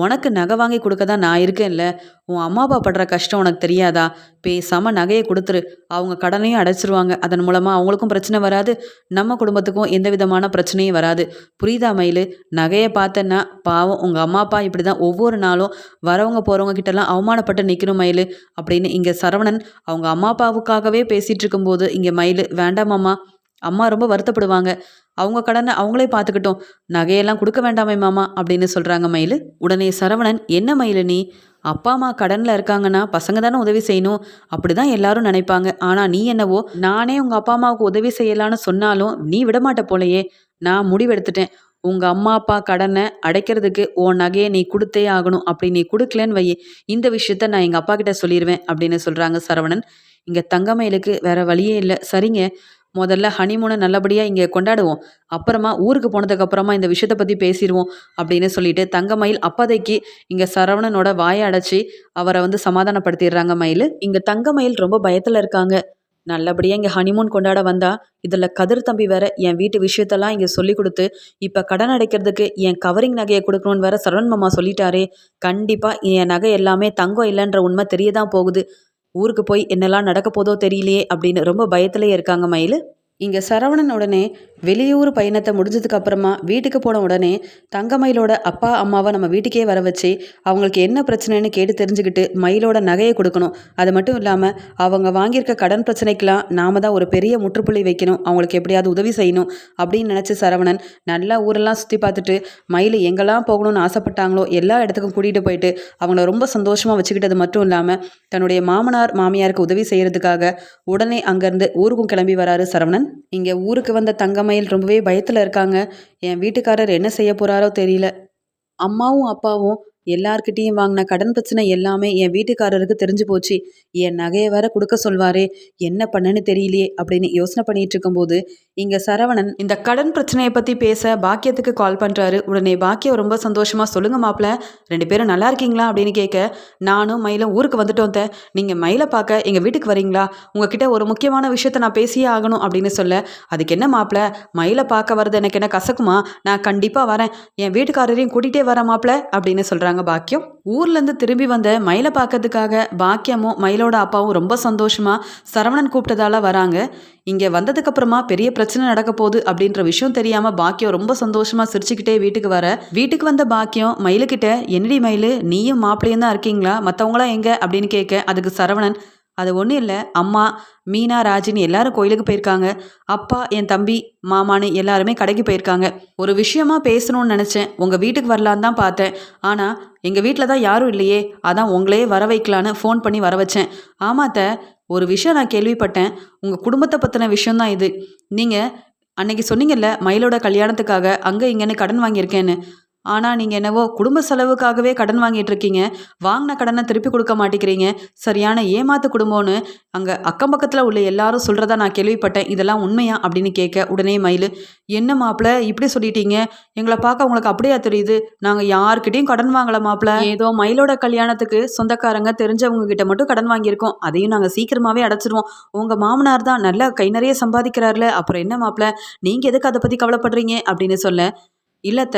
உனக்கு நகை வாங்கி கொடுக்க தான் நான் இருக்கேன்ல. உன் அம்மா அப்பா படுற கஷ்டம் உனக்கு தெரியாதா? பேசாமல் நகையை கொடுத்துரு. அவங்க கடனையும் அடைச்சிருவாங்க. அதன் மூலமாக அவங்களுக்கும் பிரச்சனை வராது. நம்ம குடும்பத்துக்கும் எந்த விதமான பிரச்சனையும் வராது. புரியுதா மயில்? நகையை பார்த்தேன்னா பாவம். உங்கள் அம்மா அப்பா இப்படி தான் ஒவ்வொரு நாளும் வரவங்க போகிறவங்க கிட்டலாம் அவமானப்பட்டு நிற்கணும் மயில் அப்படின்னு இங்கே சரவணன் அவங்க அம்மா அப்பாவுக்காகவே பேசிகிட்டு இருக்கும்போது இங்கே மயில் வேண்டாமாம்மா அம்மா ரொம்ப வருத்தப்படுவாங்க. அவங்க கடனை அவங்களே பார்த்துக்கிட்டோம். நகையெல்லாம் கொடுக்க வேண்டாமே மாமா அப்படின்னு சொல்கிறாங்க மயில். உடனே சரவணன் என்ன மயில் நீ? அப்பா அம்மா கடனில் இருக்காங்கன்னா பசங்க தானே உதவி செய்யணும். அப்படி தான் எல்லாரும் நினைப்பாங்க. ஆனால் நீ என்னவோ? நானே உங்கள் அப்பா அம்மாவுக்கு உதவி செய்யலான்னு சொன்னாலும் நீ விடமாட்ட போலையே. நான் முடிவெடுத்துட்டேன். உங்கள் அம்மா அப்பா கடனை அடைக்கிறதுக்கு உன் நகையை நீ கொடுத்தே ஆகணும். அப்படி நீ கொடுக்கலன்னு வை இந்த விஷயத்த நான் எங்கள் அப்பா கிட்ட சொல்லிடுவேன் அப்படின்னு சொல்கிறாங்க சரவணன். இங்கே தங்கமயிலுக்கு வேற வழியே இல்லை. சரிங்க. முதல்ல ஹனிமூனை நல்லபடியாக இங்கே கொண்டாடுவோம். அப்புறமா ஊருக்கு போனதுக்கப்புறமா இந்த விஷயத்தை பற்றி பேசிடுவோம் அப்படின்னு சொல்லிட்டு தங்கமயில் அப்போதைக்கு இங்கே சரவணனோட வாயை அடைச்சி அவரை வந்து சமாதானப்படுத்திடுறாங்க மயில். இங்கே தங்கமயில் ரொம்ப பயத்தில் இருக்காங்க. நல்லபடியாக இங்கே ஹனிமூன் கொண்டாட வந்தா இதில் கதிர் தம்பி வேற என் வீட்டு விஷயத்தெல்லாம் இங்கே சொல்லி கொடுத்து இப்போ கடன் அடைக்கிறதுக்கு என் கவரிங் நகையை கொடுக்கணும்னு வேற சரவண் மாமா சொல்லிட்டாரே. கண்டிப்பாக என் நகை எல்லாமே தங்கம் இல்லைன்ற உண்மை தெரிய தான் போகுது. ஊருக்கு போய் என்னெல்லாம் நடக்க போதோ தெரியலையே அப்படின்னு ரொம்ப பயத்திலே இருக்காங்க மயில். இங்கே சரவணன் உடனே வெளியூர் பயணத்தை முடிஞ்சதுக்கு அப்புறமா வீட்டுக்கு போன உடனே தங்கமயிலோட அப்பா அம்மாவை நம்ம வீட்டுக்கே வர வச்சு அவங்களுக்கு என்ன பிரச்சனைன்னு கேட்டு தெரிஞ்சுக்கிட்டு மயிலோட நகையை கொடுக்கணும். அது மட்டும் இல்லாமல் அவங்க வாங்கியிருக்க கடன் பிரச்சனைக்கெலாம் நாம தான் ஒரு பெரிய முற்றுப்புள்ளி வைக்கணும். அவங்களுக்கு எப்படியாவது உதவி செய்யணும் அப்படின்னு நினச்சி சரவணன் நல்லா ஊரெல்லாம் சுற்றி பார்த்துட்டு மயில் எங்கெல்லாம் போகணும்னு ஆசைப்பட்டாங்களோ எல்லா இடத்துக்கும் கூட்டிகிட்டு போயிட்டு அவங்கள ரொம்ப சந்தோஷமாக வச்சுக்கிட்டது மட்டும் இல்லாமல் தன்னுடைய மாமனார் மாமியாருக்கு உதவி செய்கிறதுக்காக உடனே அங்கேருந்து ஊருக்கும் கிளம்பி வராரு சரவணன். இங்கே ஊருக்கு வந்த தங்கம் தங்கமயில் ரொம்பவே பயத்தில் இருக்காங்க. என் வீட்டுக்காரர் என்ன செய்ய போகிறாரோ தெரியல. அம்மாவும் அப்பாவும் எல்லார்கிட்டேயும் வாங்கின கடன் பிரச்சனை எல்லாமே என் வீட்டுக்காரருக்கு தெரிஞ்சு போச்சு. என் நகையை வேற கொடுக்க சொல்வாரே என்ன பண்ணன்னு தெரியலையே அப்படின்னு யோசனை பண்ணிட்டு இருக்கும்போது இங்கே சரவணன் இந்த கடன் பிரச்சனையை பற்றி பேச பாக்கியத்துக்கு கால் பண்ணுறாரு உடனே பாக்கியம் ரொம்ப சந்தோஷமாக சொல்லுங்கள் மாப்பிள்ள ரெண்டு பேரும் நல்லா இருக்கீங்களா? அப்படின்னு கேட்க நானும் மயிலும் ஊருக்கு வந்துட்டோம் தே. நீங்கள் மயிலை பார்க்க எங்கள் வீட்டுக்கு வரீங்களா? உங்ககிட்ட ஒரு முக்கியமான விஷயத்த நான் பேசியே ஆகணும் அப்படின்னு சொல்ல அதுக்கு என்ன மாப்பிள்ள? மயிலை பார்க்க வர்றது எனக்கு என்ன கசக்குமா? நான் கண்டிப்பாக வரேன். என் வீட்டுக்காரரையும் கூட்டிகிட்டே வரேன் மாப்பிள்ள அப்படின்னு சொல்கிறாங்க பாக்கியம். ஊர்லேருந்து திரும்பி வந்த மயிலை பார்க்கறதுக்காக பாக்கியமும் மயிலோட அப்பாவும் ரொம்ப சந்தோஷமாக சரவணன் கூப்பிட்டதால வராங்க. இங்கே வந்ததுக்கப்புறமா பெரிய பிரச்சனை நடக்க போகுது அப்படின்ற விஷயம் தெரியாமல் பாக்கியம் ரொம்ப சந்தோஷமாக சிரிச்சுக்கிட்டே வீட்டுக்கு வர. வீட்டுக்கு வந்த பாக்கியம் மயிலுக்கிட்ட என்னடி மயில் நீயும் மாப்பிள்ளையும் தான் இருக்கீங்களா? மற்றவங்களாம் எங்கே? அப்படின்னு கேட்க அதுக்கு சரவணன் அது ஒன்றும் இல்லை. அம்மா மீனா ராஜின்னு எல்லாரும் கோயிலுக்கு போயிருக்காங்க. அப்பா என் தம்பி மாமான்னு எல்லாருமே கடைக்கு போயிருக்காங்க. ஒரு விஷயமா பேசணும்னு நினச்சேன். உங்கள் வீட்டுக்கு வரலான்னு தான் பார்த்தேன். ஆனால் எங்கள் வீட்டில் தான் யாரும் இல்லையே. அதான் உங்களையே வர வைக்கலான்னு ஃபோன் பண்ணி வர வச்சேன். ஆமாத்த ஒரு விஷயம் நான் கேள்விப்பட்டேன். உங்கள் குடும்பத்தை பற்றின விஷயந்தான் இது. நீங்கள் அன்னைக்கு சொன்னீங்கல்ல மயிலோட கல்யாணத்துக்காக அங்கே இங்கேன்னு கடன் வாங்கியிருக்கேன்னு. ஆனால் நீங்கள் என்னவோ குடும்ப செலவுக்காகவே கடன் வாங்கிட்டு இருக்கீங்க. வாங்கின கடனை திருப்பி கொடுக்க மாட்டேங்கிறீங்க. சரியான ஏமாத்து குடும்பம்னு அங்கே அக்கம் பக்கத்தில் உள்ள எல்லாரும் சொல்கிறதா நான் கேள்விப்பட்டேன். இதெல்லாம் உண்மையா அப்படின்னு கேட்க உடனே மயில் என்ன மாப்பிள்ள இப்படி சொல்லிட்டீங்க. எங்களை பார்க்க உங்களுக்கு அப்படியா தெரியுது? நாங்கள் யாருக்கிட்டையும் கடன் வாங்கல மாப்பிள்ள ஏதோ மயிலோட கல்யாணத்துக்கு சொந்தக்காரங்க தெரிஞ்சவங்க கிட்ட மட்டும் கடன் வாங்கியிருக்கோம். அதையும் நாங்கள் சீக்கிரமாகவே அடைச்சிருவோம். உங்கள் மாமனார் தான் நல்லா கை நிறைய சம்பாதிக்கிறார்ல. அப்புறம் என்ன மாப்பிள்ள நீங்கள் எதுக்கு அதை பற்றி கவலைப்படுறீங்க? அப்படின்னு சொல்ல இல்லத்த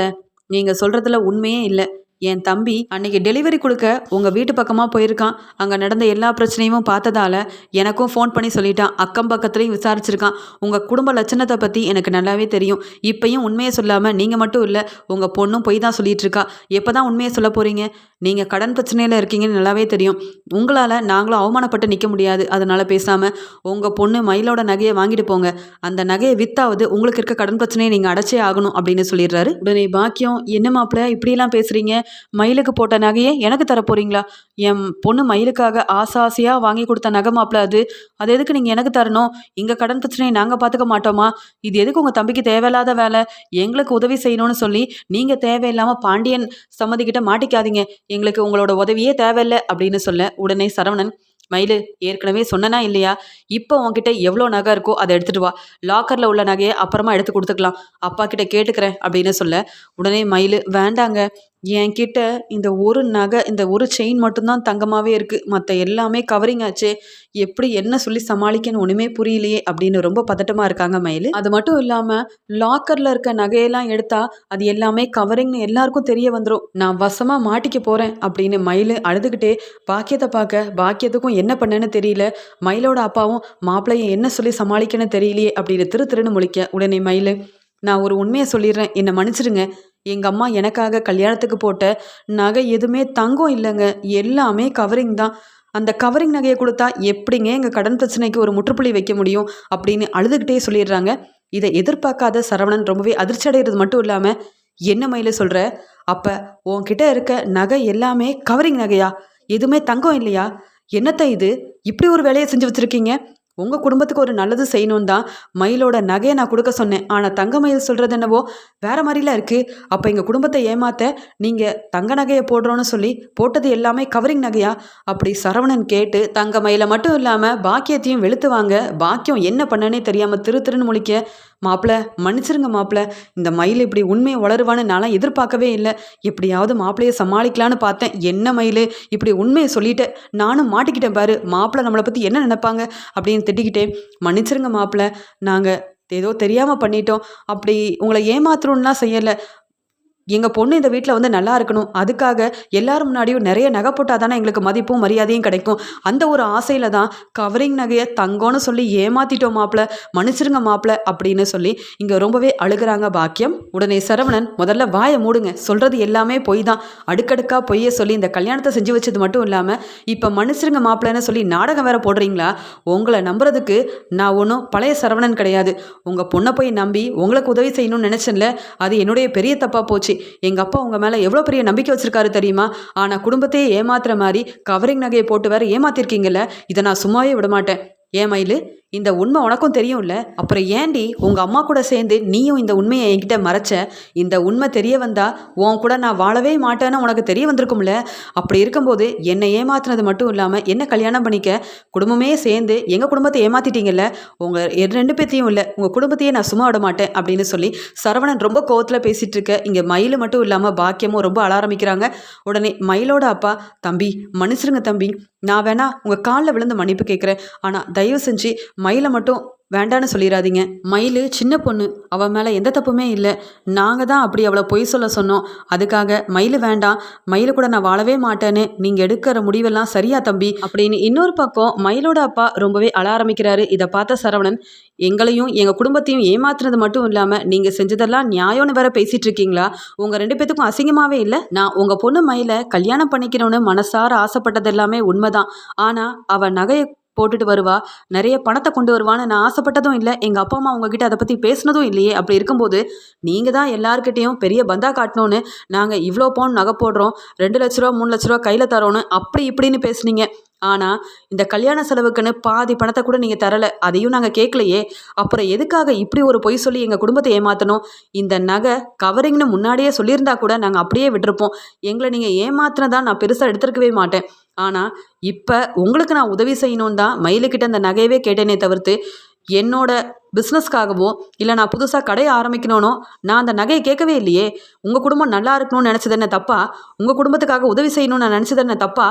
நீங்கள் சொல்கிறதுல உண்மையே இல்லை. என் தம்பி அன்னைக்கு டெலிவரி கொடுக்க உங்கள் வீட்டு பக்கமாக போயிருக்கான். அங்கே நடந்த எல்லா பிரச்சனையும் பார்த்ததால எனக்கும் ஃபோன் பண்ணி சொல்லிட்டான். அக்கம் பக்கத்துலேயும் விசாரிச்சிருக்கான். உங்கள் குடும்ப லட்சணத்தை பற்றி எனக்கு நல்லாவே தெரியும். இப்பையும் உண்மையை சொல்லாமல் நீங்கள் மட்டும் இல்லை உங்கள் பொண்ணும் பொய் தான் சொல்லிட்டு இருக்கா. எப்போ தான் உண்மையை சொல்ல போகிறீங்க நீங்கள் கடன் பிரச்சனையில் இருக்கீங்கன்னு நல்லாவே தெரியும். உங்களால் நாங்களும் அவமானப்பட்டு நிற்க முடியாது. அதனால் பேசாமல் உங்கள் பொண்ணு மயிலோட நகையை வாங்கிட்டு போங்க. அந்த நகையை வித்தாவது உங்களுக்கு இருக்க கடன் பிரச்சனையை நீங்கள் அடைச்சே ஆகணும் அப்படின்னு சொல்லிடுறாரு. உடனே பாக்கியம் என்ன மாப்பிள்ள இப்படியெல்லாம் பேசுகிறீங்க மயிலுக்கு போட்ட நகையை எனக்கு தர போகிறீங்களா என் பொண்ணு மயிலுக்காக ஆசை ஆசையாக வாங்கி கொடுத்த நகை மாப்பிள அது. அது எதுக்கு நீங்கள் எனக்கு தரணும்? இங்கே கடன் பிரச்சனையை நாங்கள் பார்த்துக்க மாட்டோமா? இது எதுக்கு உங்கள் தம்பிக்கு தேவையில்லாத வேலை? எங்களுக்கு உதவி செய்யணும்னு சொல்லி நீங்கள் தேவையில்லாமல் பாண்டியன் சம்மதிக்கிட்ட மாட்டிக்காதீங்க. எங்களுக்கு உங்களோட உதவியே தேவையில்லை அப்படின்னு சொல்ல உடனே சரவணன் மயிலு ஏற்கனவே சொன்னனா இல்லையா? இப்போ உன்கிட்ட எவ்வளோ நகை இருக்கோ அதை எடுத்துட்டு வா. லாக்கரில் உள்ள நகையை அப்புறமா எடுத்து கொடுத்துக்கலாம். அப்பா கிட்ட கேட்டுக்கிறேன் அப்படின்னு சொல்ல உடனே மயில் வேண்டாங்க. என்கிட்ட இந்த ஒரு நகை இந்த ஒரு செயின் மட்டும்தான் தங்கமாகவே இருக்குது மற்ற எல்லாமே கவரிங் ஆச்சு. எப்படி என்ன சொல்லி சமாளிக்கன்னு ஒன்றுமே புரியலையே அப்படின்னு ரொம்ப பதட்டமாக இருக்காங்க மயில். அது மட்டும் இல்லாமல் லாக்கரில் இருக்க நகையெல்லாம் எடுத்தால் அது எல்லாமே கவரிங்னு எல்லாருக்கும் தெரிய வந்துடும் நான் வசமாக மாட்டிக்க போகிறேன் அப்படின்னு மயில் அழுதுகிட்டே பாக்கியத்தை பார்க்க பாக்கியத்துக்கும் என்ன பண்ணேன்னு தெரியல. மயிலோட அப்பாவும் மாப்பிள்ளையும் என்ன சொல்லி சமாளிக்கன்னு தெரியலையே அப்படின்னு திரு திருன்னு முழிக்க உடனே மயில் நான் ஒரு உண்மையை சொல்லிடுறேன். என்னை மன்னிச்சிடுங்க. எங்கள் அம்மா எனக்காக கல்யாணத்துக்கு போட்ட நகை எதுவுமே தங்கம் இல்லைங்க. எல்லாமே கவரிங் தான். அந்த கவரிங் நகையை கொடுத்தா எப்படிங்க எங்கள் கடன் பிரச்சனைக்கு ஒரு முற்றுப்புள்ளி வைக்க முடியும் அப்படின்னு அழுதுகிட்டே சொல்லிடுறாங்க. இதை எதிர்பார்க்காத சரவணன் ரொம்பவே அதிர்ச்சி அடைகிறது மட்டும் இல்லாமல் என்ன மயில சொல்கிற அப்போ உன்கிட்ட இருக்க நகை எல்லாமே கவரிங் நகையா? எதுவுமே தங்கம் இல்லையா? என்னத்த இது? இப்படி ஒரு வேலையை செஞ்சு வச்சுருக்கீங்க? உங்கள் குடும்பத்துக்கு ஒரு நல்லது செய்யணும் தான் மயிலோட நகையை நான் கொடுக்க சொன்னேன். ஆனால் தங்க மயில் சொல்கிறது என்னவோ வேற மாதிரிலாம் இருக்குது அப்போ எங்கள் குடும்பத்தை ஏமாத்த நீங்கள் தங்க நகையை போடுறோன்னு சொல்லி போட்டது எல்லாமே கவரிங் நகையா? அப்படி சரவணன் கேட்டு தங்க மயிலை மட்டும் இல்லாமல் பாக்கியத்தையும் வெளுத்து வாங்க பாக்கியம் என்ன பண்ணனே தெரியாமல் திரு திருன்னு முழிக்க மாப்பிள்ள மன்னிச்சிருங்க மாப்பிள்ள இந்த மயில் இப்படி உண்மையை வளருவான்னு நான்லாம் எதிர்பார்க்கவே இல்லை. எப்படியாவது மாப்பிள்ளையை சமாளிக்கலான்னு பார்த்தேன். என்ன மயில்? இப்படி உண்மையை சொல்லிட்டேன் நானும் மாட்டிக்கிட்டேன் பாரு. மாப்பிள்ளை நம்மளை பற்றி என்ன நினைப்பாங்க? அப்படின்னு திட்டிக்கிட்டே மன்னிச்சிருங்க மாப்பிள்ள நாங்கள் ஏதோ தெரியாமல் பண்ணிட்டோம். அப்படி உங்களை ஏமாத்துறோன்னா செய்யலை. எங்கள் பொண்ணு இந்த வீட்டில் வந்து நல்லா இருக்கணும். அதுக்காக எல்லாரும் முன்னாடியும் நிறைய நகை போட்டால் தானே எங்களுக்கு மதிப்பும் மரியாதையும் கிடைக்கும். அந்த ஒரு ஆசையில் தான் கவரிங் நகையை தங்கம்னு சொல்லி ஏமாத்திட்டோம் மாப்பிள்ள மன்னிச்சிருங்க மாப்பிள்ள அப்படின்னு சொல்லி இங்கே ரொம்பவே அழுகிறாங்க பாக்கியம். உடனே சரவணன் முதல்ல வாயை மூடுங்க. சொல்கிறது எல்லாமே பொய் தான். அடுக்கடுக்காக பொய்ய சொல்லி இந்த கல்யாணத்தை செஞ்சு வச்சது மட்டும் இல்லாமல் இப்போ மன்னிச்சிருங்க மாப்பிள்ளன்னு சொல்லி நாடகம் வேற போடுறீங்களா? உங்களை நம்புறதுக்கு நான் ஒன்றும் பழைய சரவணன் கிடையாது. உங்கள் பொண்ணை போய் நம்பி உங்களுக்கு உதவி செய்யணும்னு நினச்சேன்ல அது என்னுடைய பெரிய தப்பாக போச்சு. எங்கள் அப்பா உங்கள் மேலே எவ்வளோ பெரிய நம்பிக்கை வச்சுருக்காரு தெரியுமா? ஆனால் குடும்பத்தையே ஏமாத்துற மாதிரி கவரிங் நகையை போட்டு வேற ஏமாத்திருக்கீங்கல்ல? இதை நான் சும்மாவே விட மாட்டேன் ஏன் மயில்? இந்த உண்மை உனக்கும் தெரியும்ல? அப்புறம் ஏண்டி உங்கள் அம்மா கூட சேர்ந்து நீயும் இந்த உண்மையை என்கிட்ட மறைச்ச? இந்த உண்மை தெரிய வந்தா உன் கூட நான் வாழவே மாட்டேன்னு உனக்கு தெரிய வந்திருக்கும்ல? அப்படி இருக்கும்போது என்னை ஏமாத்துனது மட்டும் இல்லாமல் என்ன கல்யாணம் பண்ணிக்க? குடும்பமே சேர்ந்து எங்கள் குடும்பத்தை ஏமாத்திட்டீங்கல்ல? உங்கள் ரெண்டு பேர்த்தையும் இல்லை உங்கள் குடும்பத்தையே நான் சும்மா விட மாட்டேன் அப்படின்னு சொல்லி சரவணன் ரொம்ப கோவத்தில் பேசிகிட்டு இருக்க. இங்கே மயில் மட்டும் இல்லாமல் பாக்கியமும் ரொம்ப அழ ஆரம்பிக்கிறாங்க உடனே மயிலோட அப்பா தம்பி மன்னிச்சிருங்க தம்பி. நான் வேணா உங்கள் காலில் விழுந்து மன்னிப்பு கேட்குறேன் ஆனால் தயவு செஞ்சு மயிலை மட்டும் வேண்டான்னு சொல்லிடாதீங்க மயில் சின்ன பொண்ணு. அவள் மேலே எந்த தப்புமே இல்லை. நாங்கள் தான் அப்படி அவளை பொய் சொல்ல சொன்னோம். அதுக்காக மயில் வேண்டாம். மயில் கூட நான் வாழவே மாட்டேன்னு நீங்கள் எடுக்கிற முடிவெல்லாம் சரியா தம்பி. அப்படின்னு இன்னொரு பக்கம் மயிலோட அப்பா ரொம்பவே அழ ஆரம்பிக்கிறாரு. இதை பார்த்த சரவணன் எங்களையும் எங்கள் குடும்பத்தையும் ஏமாத்துனது மட்டும் இல்லாமல் நீங்கள் செஞ்சதெல்லாம் நியாயம்னு வேற பேசிகிட்டு இருக்கீங்களா? உங்கள் ரெண்டு பேத்துக்கும் அசிங்கமாகவே இல்லை? நான் உங்கள் பொண்ணு மயிலை கல்யாணம் பண்ணிக்கணும்னு மனசார ஆசைப்பட்டது எல்லாமே உண்மைதான். ஆனால் அவள் நகையை போட்டுட்டு வருவா. நிறைய பணத்தை கொண்டு வருவான்னு நான் ஆசைப்பட்டதும் இல்லை. எங்கள் அப்பா அம்மா உங்ககிட்ட அதை பற்றி பேசினதும் இல்லையே. அப்படி இருக்கும்போது நீங்கள் தான் எல்லாருக்கிட்டேயும் பெரிய பந்தா காட்டணும்னு நாங்கள் இவ்வளோ பவுன் நகை போடுறோம். ரெண்டு லட்ச ரூபா மூணு லட்ச ரூபா கையில் தரோன்னு அப்படி இப்படின்னு பேசுனீங்க. ஆனால் இந்த கல்யாண செலவுக்குன்னு பாதி பணத்தை கூட நீங்கள் தரலை. அதையும் நாங்கள் கேட்கலையே அப்புறம் எதுக்காக இப்படி ஒரு பொய் சொல்லி எங்கள் குடும்பத்தை ஏமாற்றணும் இந்த நகை கவரிங்னு முன்னாடியே சொல்லியிருந்தா கூட நாங்கள் அப்படியே விட்டுருப்போம். எங்களை நீங்கள் ஏமாத்தினதான் நான் பெருசாக எடுத்துருக்கவே மாட்டேன். ஆனால் இப்போ உங்களுக்கு நான் உதவி செய்யணும் தான் மயிலுக்கிட்ட அந்த நகையவே கேட்டேனே தவிர்த்து என்னோட பிஸ்னஸ்க்காகவோ இல்லை நான் புதுசாக கடையை ஆரம்பிக்கணும்னோ நான் அந்த நகையை கேட்கவே இல்லையே. உங்கள் குடும்பம் நல்லா இருக்கணும்னு நினச்சது என்ன தப்பா? உங்கள் குடும்பத்துக்காக உதவி செய்யணும்னு நான் நினச்சது என்ன தப்பா?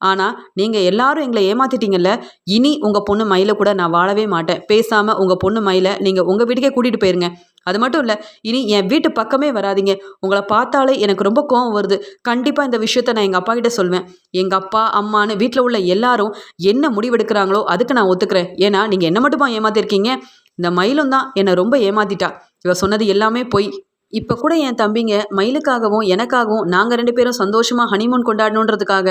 ஆனால் நீங்கள் எல்லாரும் எங்களை ஏமாத்திட்டீங்கல்ல இனி உங்கள் பொண்ணு மயில கூட நான் வாழவே மாட்டேன். பேசாமல் உங்கள் பொண்ணு மயில நீங்கள் உங்கள் வீட்டுக்கே கூட்டிகிட்டு போயிருங்க. அது மட்டும் இல்லை இனி என் வீட்டு பக்கமே வராதிங்க. உங்களை பார்த்தாலே எனக்கு ரொம்ப கோவம் வருது. கண்டிப்பாக இந்த விஷயத்த நான் எங்கள் அப்பா கிட்ட சொல்வேன். எங்கள் அப்பா அம்மான்னு வீட்டில் உள்ள எல்லாரும் என்ன முடிவெடுக்கிறாங்களோ அதுக்கு நான் ஒத்துக்கிறேன். ஏன்னா நீங்கள் என்ன மட்டுமா ஏமாத்திருக்கீங்க? இந்த மயிலும் தான் என்னை ரொம்ப ஏமாத்திட்டா. இவ சொன்னது எல்லாமே பொய். இப்போ கூட என் தம்பிங்க மயிலுக்காகவும் எனக்காகவும் நாங்கள் ரெண்டு பேரும் சந்தோஷமாக ஹனிமூன் கொண்டாடணுன்றதுக்காக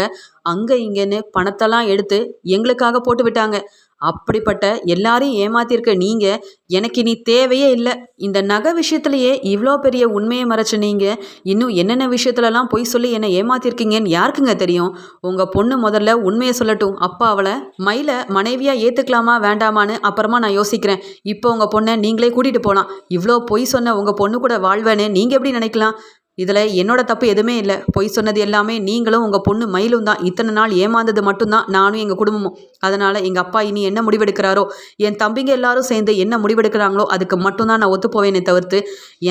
அங்கே இங்கேன்னு பணத்தெல்லாம் எடுத்து எங்களுக்காக போட்டு விட்டாங்க. அப்படிப்பட்ட எல்லாரையும் ஏமாத்திருக்க நீங்கள் எனக்கு இனி தேவையே இல்லை. இந்த நகை விஷயத்துலையே இவ்வளோ பெரிய உண்மையை மறைச்ச நீங்கள் இன்னும் என்னென்ன விஷயத்துலலாம் பொய் சொல்லி என்னை ஏமாத்திருக்கீங்கன்னு யாருக்குங்க தெரியும்? உங்கள் பொண்ணு முதல்ல உண்மையை சொல்லட்டும். அப்பா அவளை மயில மனைவியாக ஏற்றுக்கலாமா வேண்டாமான்னு அப்புறமா நான் யோசிக்கிறேன். இப்போ உங்கள் பொண்ணை நீங்களே கூட்டிகிட்டு போகலாம் இவ்வளோ பொய் சொன்ன உங்கள் பொண்ணு கூட வாழ்வேன்னு நீங்கள் எப்படி நினைக்கலாம்? இதில் என்னோட தப்பு எதுவுமே இல்லை. பொய் சொன்னது எல்லாமே நீங்களும் உங்கள் பொண்ணு மயிலும் தான். இத்தனை நாள் ஏமாந்தது மட்டும்தான் நானும் எங்கள் குடும்பமும். அதனால் எங்கள் அப்பா இனி என்ன முடிவெடுக்கிறாரோ என் தம்பிங்க எல்லாரும் சேர்ந்து என்ன முடிவெடுக்கிறாங்களோ அதுக்கு மட்டும்தான் நான் ஒத்து போவேனே தவிர்த்து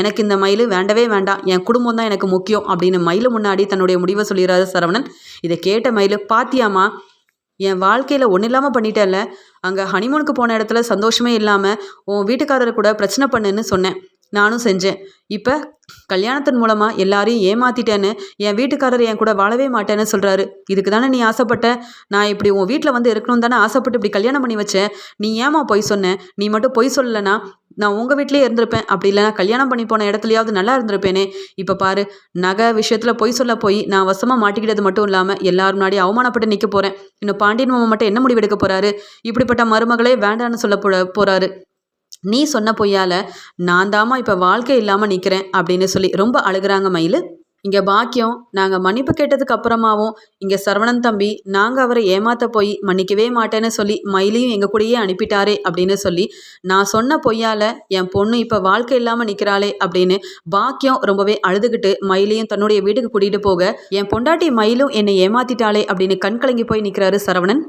எனக்கு இந்த மயில் வேண்டவே வேண்டாம். என் குடும்பம் தான் எனக்கு முக்கியம் அப்படின்னு மயில் முன்னாடி தன்னுடைய முடிவை சொல்லிடுறாரு சரவணன். இதை கேட்ட மயில் பாத்தியாமா என் வாழ்க்கையில் ஒன்றும் இல்லாமல் பண்ணிட்டேன்ல. அங்கே ஹனிமூனுக்கு போன இடத்துல சந்தோஷமே இல்லாமல் உன் வீட்டுக்காரர் கூட பிரச்சனை பண்ணுன்னு சொன்னேன். நானும் செஞ்சேன். இப்போ கல்யாணத்தின் மூலமாக எல்லாரையும் ஏமாத்திட்டேன்னு என் வீட்டுக்காரர் என் கூட வாழவே மாட்டேன்னு சொல்கிறாரு இதுக்கு தானே நீ ஆசைப்பட்ட? நான் இப்படி உன் வீட்டில் வந்து இருக்கணும் தானே ஆசைப்பட்டு இப்படி கல்யாணம் பண்ணி வச்சேன். நீ ஏமா பொய் சொன்னேன் நீ மட்டும் பொய் சொல்லலைனா நான் உங்கள் வீட்லேயே இருந்திருப்பேன். அப்படி இல்லைனா கல்யாணம் பண்ணி போன இடத்துலையாவது நல்லா இருந்திருப்பேனே. இப்போ பாரு நகை விஷயத்தில் பொய் சொல்ல போய் நான் வசமாக மாட்டிக்கிட்டது மட்டும் இல்லாமல் எல்லாரும் முன்னாடி அவமானப்பட்டு நிற்க போகிறேன் இன்னும் பாண்டியன் மாமா மட்டும் என்ன முடிவெடுக்க போகிறாரு இப்படிப்பட்ட மருமகளே வேண்டான்னு சொல்ல போ போகிறாரு நீ சொன்ன பொய்யால நான் தாம்மா இப்போ வாழ்க்கை இல்லாமல் நிற்கிறேன் அப்படின்னு சொல்லி ரொம்ப அழுகிறாங்க மயில். இங்கே பாக்கியம் நாங்கள் மன்னிப்பு கேட்டதுக்கு அப்புறமாவும் இங்கே சரவணன் தம்பி நாங்கள் அவரை ஏமாத்த போய் மன்னிக்கவே மாட்டேன்னு சொல்லி மயிலையும் எங்கள் கூடயே அனுப்பிட்டாரே அப்படின்னு சொல்லி நான் சொன்ன பொய்யால் என் பொண்ணு இப்போ வாழ்க்கை இல்லாமல் நிற்கிறாளே அப்படின்னு பாக்கியம் ரொம்பவே அழுதுகிட்டு மயிலையும் தன்னுடைய வீட்டுக்கு கூட்டிகிட்டு போக என் பொண்டாட்டி மயிலும் என்னை ஏமாத்திட்டாளே அப்படின்னு கண் கலங்கி போய் நிற்கிறாரு சரவணன்.